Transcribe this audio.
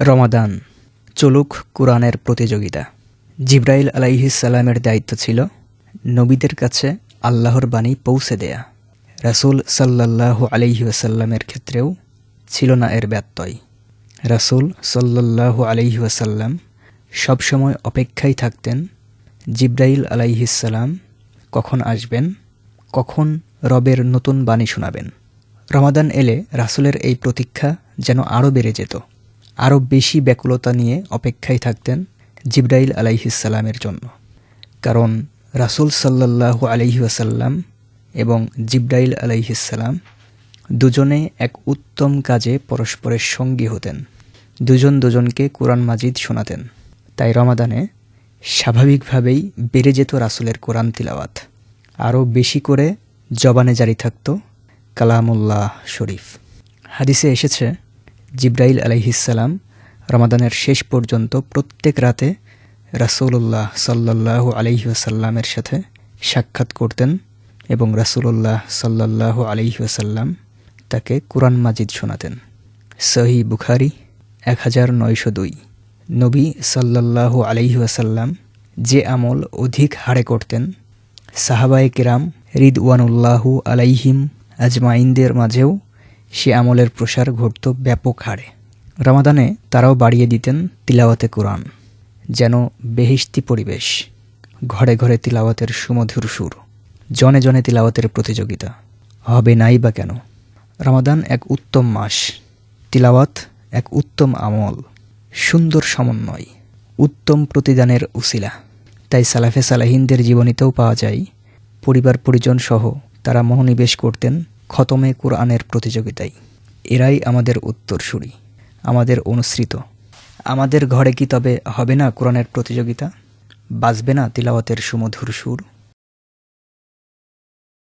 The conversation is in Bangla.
রমাদান, চলুক কোরআনের প্রতিযোগিতা। জিব্রাইল আলাইহিসাল্লামের দায়িত্ব ছিল নবীদের কাছে আল্লাহর বাণী পৌঁছে দেয়া। রাসূল সাল্লাল্লাহু আলাইহি ওয়াসাল্লামের ক্ষেত্রেও ছিল না এর ব্যত্যয়। রাসূল সাল্লাল্লাহু আলাইহি ওয়াসাল্লাম সবসময় অপেক্ষায় থাকতেন, জিব্রাইল আলাইহিসাল্লাম কখন আসবেন, কখন রবের নতুন বাণী শোনাবেন। রমাদান এলে রাসূলের এই প্রতীক্ষা যেন আরও বেড়ে যেত। আরও বেশি ব্যাকুলতা নিয়ে অপেক্ষায় থাকতেন জিব্রাইল আলাইহিসাল্লামের জন্য। কারণ রাসূল সাল্লাল্লাহু আলাইহি ওয়াসাল্লাম এবং জিব্রাইল আলাইহিসাল্লাম দুজনে এক উত্তম কাজে পরস্পরের সঙ্গী হতেন। দুজন দুজনকে কোরআন মাজিদ শোনাতেন। তাই রমাদানে স্বাভাবিকভাবেই বেড়ে যেত রাসূলের কোরআন তিলাওয়াত। আরও বেশি করে জবানে জারি থাকত কালামুল্লাহ শরীফ। হাদিসে এসেছে জিব্রাইল আলাইহিসাল্লাম রমাদানের শেষ পর্যন্ত প্রত্যেক রাতে রাসূলুল্লাহ সাল্লাল্লাহু আলাইহি ওয়াসাল্লামের সাথে সাক্ষাৎ করতেন এবং রাসূলুল্লাহ সাল্লাল্লাহু আলাইহি ওয়াসাল্লাম তাকে কোরআন মাজিদ শোনাতেন। সহি বুখারি এক হাজার নয়শো দুই। নবী সাল্লাল্লাহু আলাইহি ওয়াসাল্লাম যে আমল অধিক হারে করতেন, সাহাবায়ে কিরাম রিদওয়ানুল্লাহু আলাইহিম আজমাইনদের মাঝেও সে আমলের প্রসার ঘটত ব্যাপক হারে। রমাদানে তারাও বাড়িয়ে দিতেন তিলাওয়াতে কোরআন, যেন বেহিস্তি পরিবেশ, ঘরে ঘরে তিলাওয়াতের সুমধুর সুর, জনে জনে তিলাওয়াতের প্রতিযোগিতা, হবে নাই বা কেন? রমাদান এক উত্তম মাস, তিলাওয়াত এক উত্তম আমল, সুন্দর সমন্বয়, উত্তম প্রতিদানের উসিলা। তাই সালাফে সালাহিনদের জীবনীতেও পাওয়া যায়, পরিবার পরিজন সহ তারা মনোনিবেশ করতেন খতমে কোরআনের প্রতিযোগিতায়। এরাই আমাদের উত্তরসূরি, আমাদের অনুসৃত। আমাদের ঘরে কি তবে হবে না কোরআনের প্রতিযোগিতা? বাজবে না তিলাওয়াতের সুমধুর সুর?